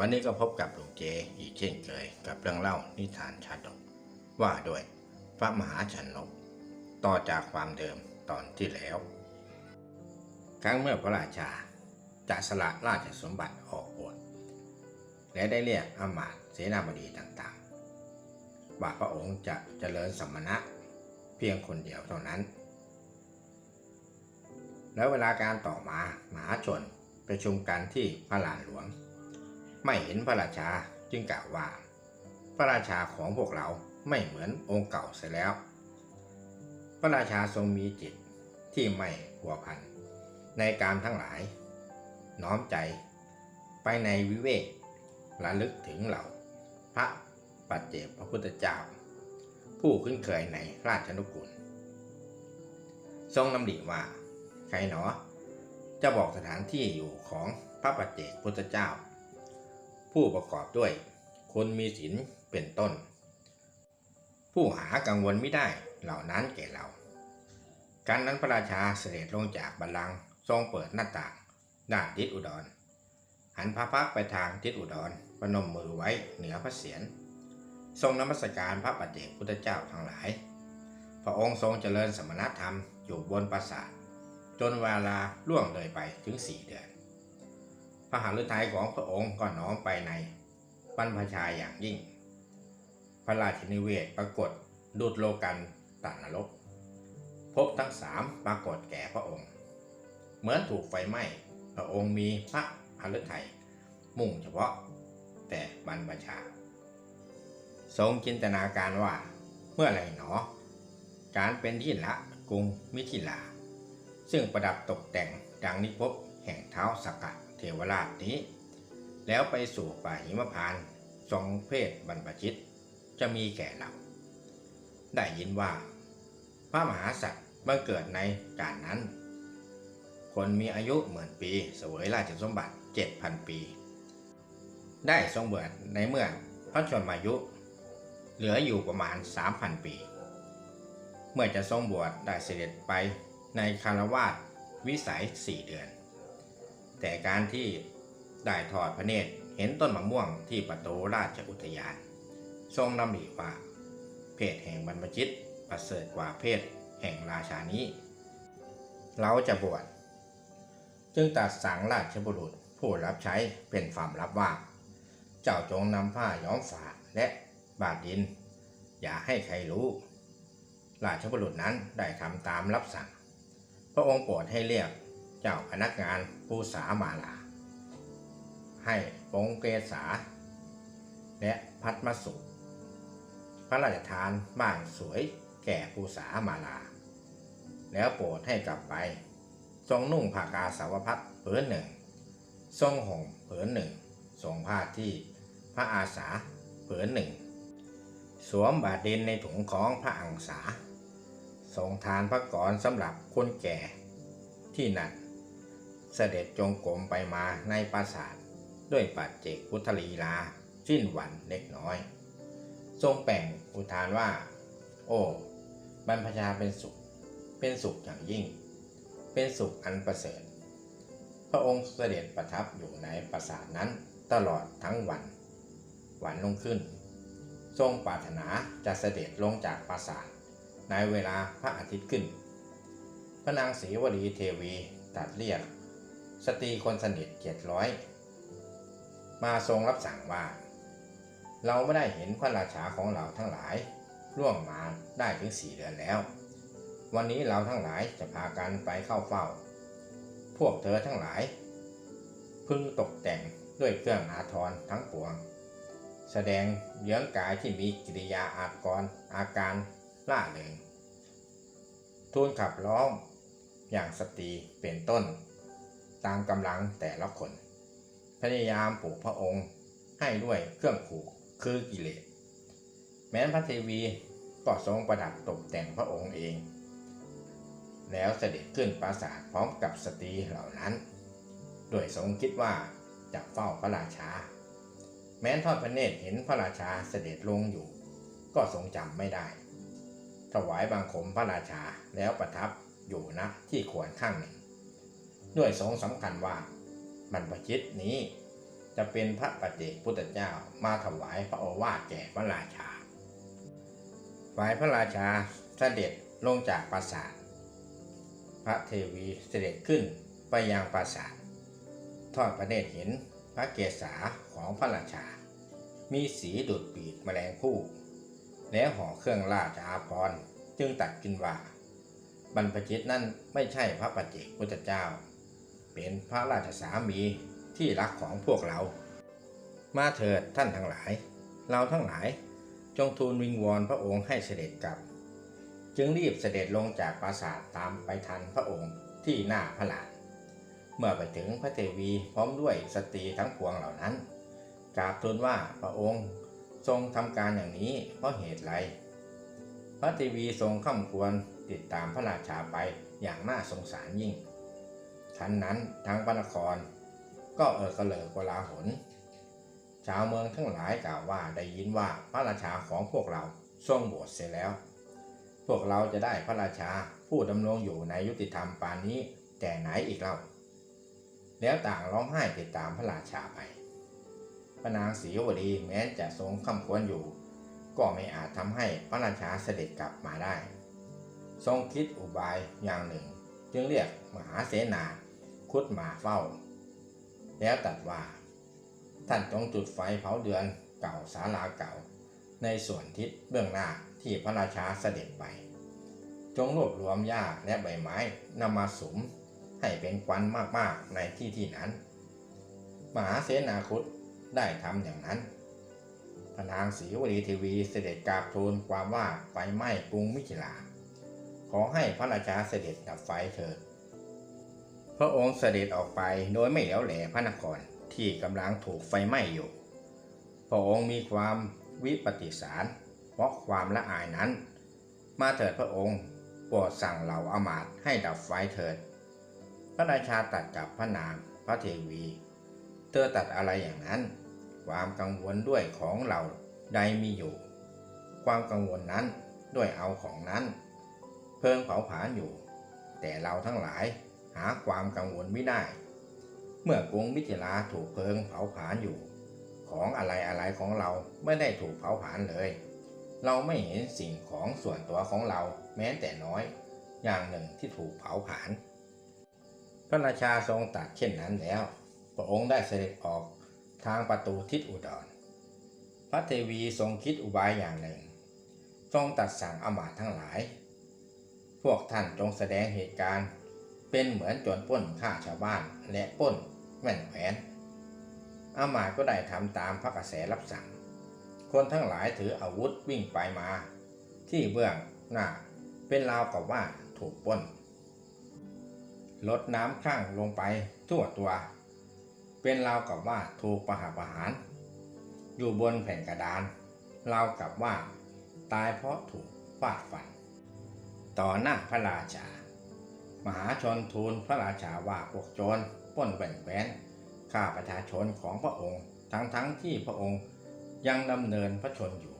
วันนี้ก็พบกับหลวงเจอีกเช่นเคยกับเรื่องเล่านิทานชาดกว่าด้วยพระมหาชนกต่อจากความเดิมตอนที่แล้ว ครั้งเมื่อพระราชาจะสละราชสมบัติออกบวชและได้เรียกอำมาตย์เสนาบดีต่างๆว่าพระองค์จะเจริญสมณะเพียงคนเดียวเท่านั้น แล้วเวลาการต่อมามหาชนประชุมกันที่พระลานหลวง ไม่เห็นพระราชาจึงกล่าวว่า พระราชาของพวกเราไม่เหมือนองค์เก่าเสียแล้ว พระราชาทรงมีจิตที่ไม่หัวพันในการทั้งหลาย น้อมใจไปในวิเวกระลึกถึงเหล่าพระปัจเจกพระพุทธเจ้า ผู้คุ้นเคยในราชนุกูลทรงนำดิว่า ใครหนอ จะบอกสถานที่อยู่ของพระปัจเจกพุทธเจ้า ผู้ประกอบด้วย คนมีศีลเป็นต้น ผู้หากังวลไม่ได้เหล่านั้นแก่เราการนั้นพระราชาเสด็จลงจากบัลลังก์ทรงเปิดหน้าต่างด้านทิศอุดร หันพระพักไปทางทิศอุดรประนมมือไว้เหนือพระเศียรทรงนมัสการพระปัจเจกพุทธเจ้าทั้งหลาย พระองค์ทรงเจริญสมณธรรมอยู่บนปราสาทจนเวลาล่วงเลยไปถึงสี่เดือน พระหฤทัยของพระองค์ก็น้อมไปในบรรพชาอย่างยิ่ง พระราชนิเวศปรากฏดุดโลกันตานรก พบทั้งสามปรากฏแก่พระองค์ เหมือนถูกไฟไหม้พระองค์มีพระหฤทัยมุ่งเฉพาะแต่บรรพชา ทรงจินตนาการว่าเมื่อไรหนอ การเป็นที่ละกรุงมิถิลา ซึ่งประดับตกแต่งดังนิพพแห่งเท้าสกกัด เทวราชนี้ แล้วไปสู่ป่าหิมพานต์ทรงเพศบรรพชิตจะมีแก่เรา ได้ยินว่า พระมหาสัตว์บังเกิดในการนั้น คนมีอายุหมื่นปีเสวยราชสมบัติเจ็ดพันปี ได้ทรงเบิดในเมื่อพระชนมายุ เหลืออยู่ประมาณ3,000ปี เมื่อจะทรงบวชได้เสด็จไปในคารวาสวิสัยสี่เดือน แต่การที่ได้ทอดพระเนตรเห็นต้นมะม่วงที่ประตูราชอุทยาน ทรงนำริว่า เพศแห่งบรรพชิตประเสริฐกว่าเพศแห่งราชานี้ เราจะบวชจึงตัดสั่งราชบุรุษผู้รับใช้เป็นความลับว่า เจ้าจงนำผ้าย้อมฝาและบาดดิน อย่าให้ใครรู้ ราชบุรุษนั้นได้ทำตามรับสั่ง พระองค์โปรดให้เรียก เจ้าพนักงานภูษามาลา ให้ปงเกษา และพัดมสุพระราชทานบ้านสวยแก่ภูษามาลา แล้วโปรดให้กลับไป ทรงนุ่งผ้ากาสาวพัดเผืนหนึ่ง ทรงห่มเผืนหนึ่งทรงผ้าที่พระอาสาเผืนหนึ่ง สวมบาดดินในถุงของพระอังสาทรงทานพระกรสำหรับคนแก่ที่นั่น เสด็จจงกรมไปมาในปราสาทด้วยปัจเจกพุทธลีลาสิ้นหวันเล็กน้อย ทรงแป่งอุทานว่า โอ้บรรพชาเป็นสุข เป็นสุขอย่างยิ่ง เป็นสุขอันประเสริฐ พระองค์เสด็จประทับอยู่ในปราสาทนั้นตลอดทั้งวัน วันลงขึ้น ทรงปรารถนาจะเสด็จลงจากปราสาทในเวลาพระอาทิตย์ขึ้น พระนางศรีวดีเทวีตัดเรียก สตรีคนสนิทเจ็ดร้อย มาทรงรับสั่งว่า เราไม่ได้เห็นพระราชาของเราทั้งหลายล่วงมาได้ถึงสี่เดือนแล้ว วันนี้เราทั้งหลายจะพากันไปเข้าเฝ้า พวกเธอทั้งหลาย พึงตกแต่งด้วยเครื่องอาทรทั้งปวง แสดงเยื้องกายที่มีกิริยาอากรอาการล่าเริงทูลขับร้องอย่างสตรีเป็นต้น ตามกำลังแต่ละคน พยายามปลูกพระองค์ให้ด้วยเครื่องผูกคือกิเลส แม้พระเทวีก็ทรงประดับตกแต่งพระองค์เอง แล้วเสด็จขึ้นปราสาทพร้อมกับสตรีเหล่านั้น โดยทรงคิดว่าจะเฝ้าพระราชา แม้ทอดพระเนตรเห็นพระราชาเสด็จลงอยู่ ก็ทรงจำไม่ได้ ถวายบังคมพระราชาแล้วประทับอยู่ณที่ควรข้างหนึ่ง ด้วยทรงสำคัญว่าบรรพชิตนี้จะเป็นพระปัจเจกพุทธเจ้ามาถวายพระโอวาทแก่พระราชา ฝ่ายพระราชาเสด็จลงจากปราสาท พระเทวีเสด็จขึ้นไปยังปราสาท ทอดพระเนตรเห็นพระเกศาของพระราชา มีสีดุดปีกแมลงผู้ แล้วห่อเครื่องราชอาภรณ์จึงตัดกินว่า บรรพชิตนั่นไม่ใช่พระปัจเจกพุทธเจ้า เป็นพระราชสามีที่รักของพวกเรา มาเถิดท่านทั้งหลาย เราทั้งหลายจงทูลวิงวอนพระองค์ให้เสด็จกลับ จึงรีบเสด็จลงจากปราสาทตามไปทันพระองค์ที่หน้าพระลานเมื่อไปถึงพระเทวีพร้อมด้วยสตรีทั้งปวงเหล่านั้นกราบทูลว่าพระองค์ทรงทำการอย่างนี้เพราะเหตุไร พระเทวีทรงข้าควรติดตามพระราชาไปอย่างน่าสงสารยิ่ง ทันนั้นทั้งพระนคร ก็เออกระเลิกกลาหลชาวเมืองทั้งหลายกล่าวว่าได้ยินว่าพระราชาของพวกเราทรงบวชเสร็จแล้ว พวกเราจะได้พระราชาผู้ดำรงอยู่ในยุติธรรมปานนี้แต่ไหนอีกเล่า แล้วต่างร้องไห้ติดตามพระราชาไปพระนางศรีวดีแม้จะทรงคำควรอยู่ ก็ไม่อาจทำให้พระราชาเสด็จกลับมาได้ ทรงคิดอุบายอย่างหนึ่ง จึงเรียกมหาเสนา คุดหมาเฝ้า แล้วตรัดว่า ท่านจงจุดไฟเผาเดือนเก่าศาลาเก่า ในส่วนทิศเบื้องหน้าที่พระราชาเสด็จไป จงรวบรวมหญ้าและใบไม้นำมาสุมให้เป็นควันมากๆในที่ที่นั้น มหาเสนาคุดได้ทำอย่างนั้นพระนางศรีวลีทีวีเสด็จกราบทูลความว่าไฟไหม้กรุงมิถิลา ขอให้พระราชาเสด็จดับไฟเถิด พระองค์เสด็จออกไปโดยไม่เหลียวแหลพระนครที่กำลังถูกไฟไหม้อยู่ พระองค์มีความวิปฏิสารเพราะความละอายนั้น มาเถิดพระองค์โปรดสั่งเหล่าอำมาตย์ให้ดับไฟเถิด พระราชาตัดกับพระนางพระเทวี เธอตัดอะไรอย่างนั้น ความกังวลด้วยของเราใดมีอยู่ ความกังวลนั้นด้วยเอาของนั้น เพิ่งเผาผลาญอยู่ แต่เราทั้งหลาย หาความกังวลไม่ได้ เมื่อกรุงมิถิลาถูกเพลิงเผาผลาญอยู่ ของอะไรอะไรของเราไม่ได้ถูกเผาผลาญเลย เราไม่เห็นสิ่งของส่วนตัวของเราแม้แต่น้อย อย่างหนึ่งที่ถูกเผาผลาญพระราชาทรงตัดเช่นนั้นแล้ว พระองค์ได้เสด็จออกทางประตูทิศอุดร พระเทวีทรงคิดอุบายอย่างหนึ่ง ทรงตัดสั่งอำมาตย์ทั้งหลาย พวกท่านจงแสดงเหตุการณ์ เป็นเหมือนโจรป้นฆ่าชาวบ้านและป้นแม่นแขวนอามายก็ได้ทำตามพระกระแสรับสั่ง คนทั้งหลายถืออาวุธวิ่งไปมา ที่เบื้องหน้าเป็นราวกับว่าถูกป้นลดน้ำคลั่งลงไปทั่วตัว เป็นราวกับว่าถูกประหารประหาร อยู่บนแผ่นกระดานราวกับว่าตายเพราะถูกฟาดฟัน ต่อหน้าพระราชา มหาชนทูลพระราชาว่าพวกโจรป้นแหวนแหวนฆ่าประชาชนของพระองค์ทั้งทั้งที่พระองค์ยังดำเนินพระชนอยู่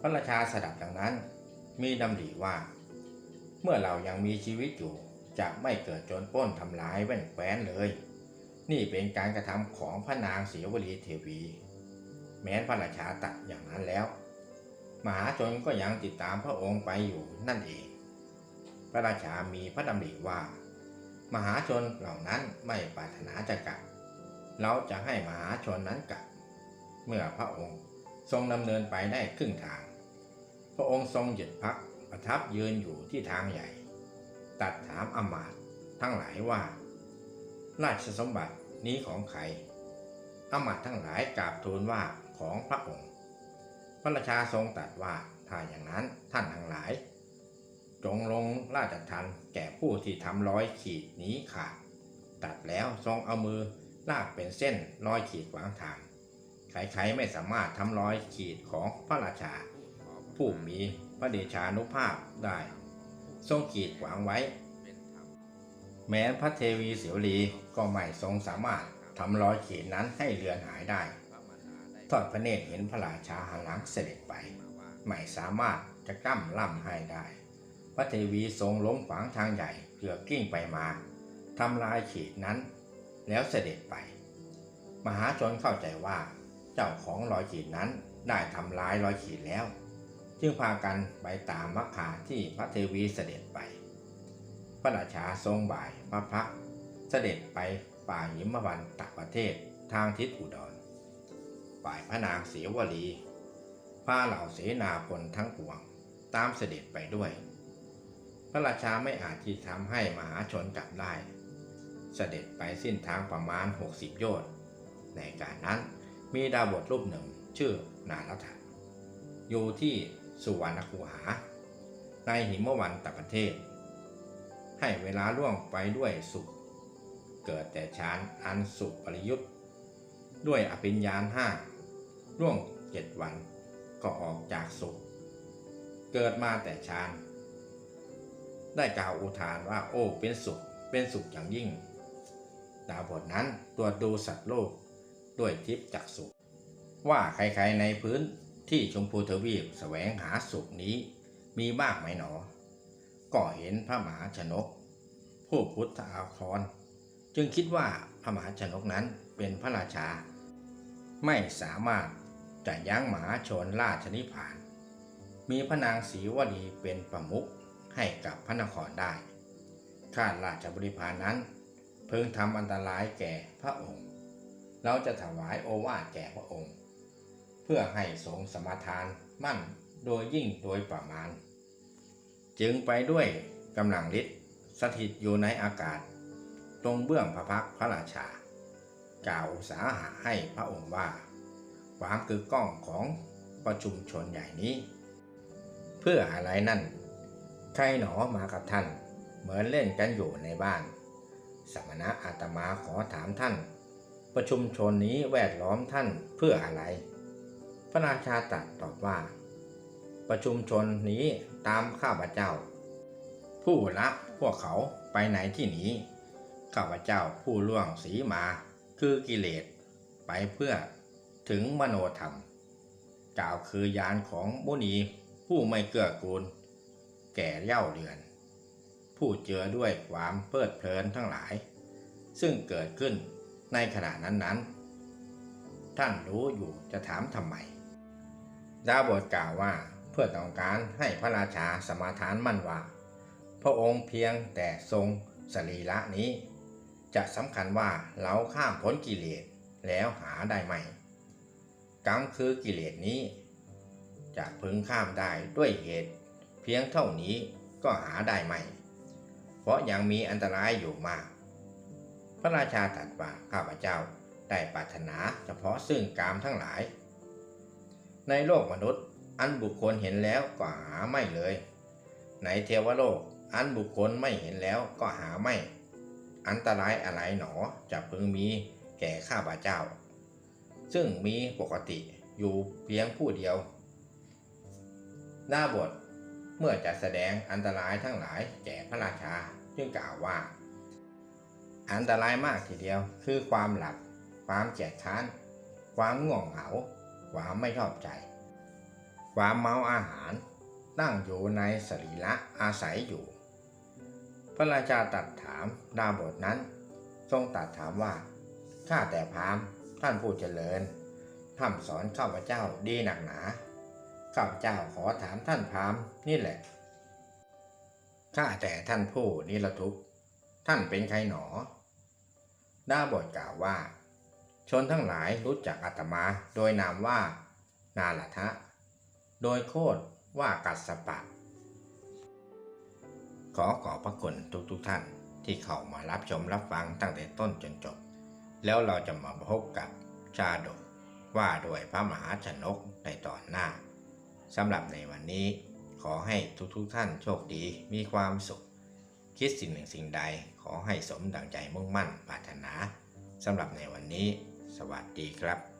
พระราชาสดับดังนั้นมีดำริว่า เมื่อเรายังมีชีวิตอยู่จะไม่เกิดโจรป้นทำร้ายแว่นแคว้นเลย นี่เป็นการกระทำของพระนางเสียวลีเทวี แม้นพระราชาตัดอย่างนั้นแล้ว มหาชนก็ยังติดตามพระองค์ไปอยู่นั่นเอง พระราชามีพระดำริว่า มหาชนเหล่านั้นไม่ปรารถนาจะกลับ เราจะให้มหาชนนั้นกลับ เมื่อพระองค์ทรงดำเนินไปได้ครึ่งทาง พระองค์ทรงหยุดพักประทับยืนอยู่ที่ทางใหญ่ ตัดถามอำมาตย์ทั้งหลายว่า ราชสมบัตินี้ของใครอำมาตย์ทั้งหลายกราบทูลว่าของพระองค์ พระราชาทรงตรัสว่าถ้าอย่างนั้นท่านทั้งหลาย จงลงราชทันแก่ผู้ที่ทำร้อยขีดนี้ขาด ตัดแล้วทรงเอามือลากเป็นเส้นร้อยขีดขวางทางใครๆไม่สามารถทำร้อยขีดของพระราชา ผู้มีพระเดชานุภาพได้ ทรงขีดขวางไว้ แม้พระเทวีเสียวลีก็ไม่ทรงสามารถทำร้อยขีดนั้นให้เลือนหายได้ทอดพระเนตรเห็นพระราชาหันหลังเสด็จไป ไม่สามารถจะกล้ำล่ำให้ได้ พระเทวีทรงล้มขวางทางใหญ่เกือบกิ้งไปมาทำลายขีดนั้น แล้วเสด็จไป มหาชนเข้าใจว่า เจ้าของรอยขีดนั้นได้ทำร้ายรอยขีดแล้ว จึงพากันไปตามมัคคาที่พระเทวีเสด็จไป พระราชาทรงบ่ายพระพักตร์เสด็จไปป่าหิมวันตประเทศทางทิศอุดรฝ่ายพระนางเสวลีพาเหล่าเสนาพลทั้งปวง ตามเสด็จไปด้วย พระราชาไม่อาจที่ทำให้มหาชนจับได้ เสด็จไปสิ้นทางประมาณ 60 โยชน์ ในการนั้นมีดาวบทรูปหนึ่งชื่อนารัตะอยู่ที่สุวรรณคูหา ในหิมวันตประเทศ ให้เวลาล่วงไปด้วยสุข เกิดแต่ฌานอันสุปริยุทธ์ด้วยอภิญญาณห้าล่วงเจ็ดวันก็ออกจากสุข เกิดมาแต่ฌาน ได้กล่าวอุทานว่าโอ้เป็นสุขเป็นสุขอย่างยิ่ง ดาวบทนั้นตรวดูสัตว์โลกด้วยทิพย์จักสุข ว่าใครๆในพื้นที่ชมพูทวีปแสวงหาสุขนี้มีบ้างไหมหนอ ก็เห็นพระมหาชนก ผู้พุทธอาคร จึงคิดว่าพระมหาชนกนั้นเป็นพระราชา ไม่สามารถจะยั้งหมาชนราชนิพพาน มีพระนางศรีวดีเป็นประมุข ให้กับพระนครได้ ข้าราชบริพารนั้น เพิ่งทำอันตรายแก่พระองค์ เราจะถวายโอวาทแก่พระองค์ เพื่อให้ทรงสมาทานมั่นโดยยิ่งโดยประมาณ จึงไปด้วยกำลังฤทธิ์สถิตอยู่ในอากาศ ตรงเบื้องพระพักพระราชา กล่าวอุสาหะให้พระองค์ว่าความคือกล้องของประชุมชนใหญ่นี้ เพื่ออะไรนั่น ใครหนอมากับท่าน เหมือนเล่นกันอยู่ในบ้าน สมณะอาตมาขอถามท่าน ประชุมชนนี้แวดล้อมท่านเพื่ออะไร พระราชาตรัสตอบว่า ประชุมชนนี้ตามข้าพเจ้า ผู้ละพวกเขาไปไหนที่หนี้ข้าพเจ้าผู้ล่วงสีมาคือกิเลสไปเพื่อถึงมโนธรรม กล่าวคือยานของมุนีผู้ไม่เกื้อกูล แก่เย่าเรือน ผู้เจือด้วยความเพลิดเพลินทั้งหลาย ซึ่งเกิดขึ้นในขณะนั้นๆ ท่านรู้อยู่จะถามทำไมดาบทกล่าวว่าเพื่อต้องการให้พระราชาสมาทานมั่นว่า พระองค์เพียงแต่ทรงสรีระนี้ จะสำคัญว่าเราข้ามพ้นกิเลสแล้วหาได้ไหมกรรมคือกิเลสนี้ จะพึงข้ามได้ด้วยเหตุ เพียงเท่านี้ก็หาได้ไหมเพราะยังมีอันตรายอยู่มาก พระราชาตรัสว่าข้าพเจ้าได้ปรารถนาเฉพาะซึ่งกามทั้งหลาย ในโลกมนุษย์อันบุคคลเห็นแล้วก็หาไม่เลย ในเทวโลกอันบุคคลไม่เห็นแล้วก็หาไม่ อันตรายอะไรหนอจะพึงมีแก่ข้าพเจ้า ซึ่งมีปกติอยู่เพียงผู้เดียว หน้าบท เมื่อจะแสดงอันตรายทั้งหลายแก่พระราชาจึงกล่าวว่า อันตรายมากทีเดียวคือความหลับ ความเกียจค้าน ความง่วงเหงา ความไม่ชอบใจ ความเมาอาหาร นั่งอยู่ในสรีระอาศัยอยู่ พระราชาตรัสถามดาบทนั้น ทรงตรัสถามว่าข้าแต่พามท่านผู้เจริญท่านสอนข้าพเจ้าดีหนักหนา ข้าพเจ้าขอถามท่านพราหมณ์นี่แหละ ข้าแต่ท่านผู้นิรทุกข์ท่านเป็นใครหนอดาบทกล่าวว่า ชนทั้งหลายรู้จักอาตมาโดยนามว่า นาลัทะ โดยโคดว่ากัสปะ ขอขอบพระคุณทุกๆทท่านที่เข้ามารับชมรับฟังตั้งแต่ต้นจนจบ แล้วเราจะมาพบกับชาดกว่าด้วยพระมหาชนกในตอนหน้า สำหรับในวันนี้ขอให้ทุกๆทท่านโชคดีมีความสุข คิดสิ่งหนึ่งสิ่งใดขอให้สมดังใจมุ่งมั่นปรารถนาสำหรับในวันนี้ สวัสดีครับ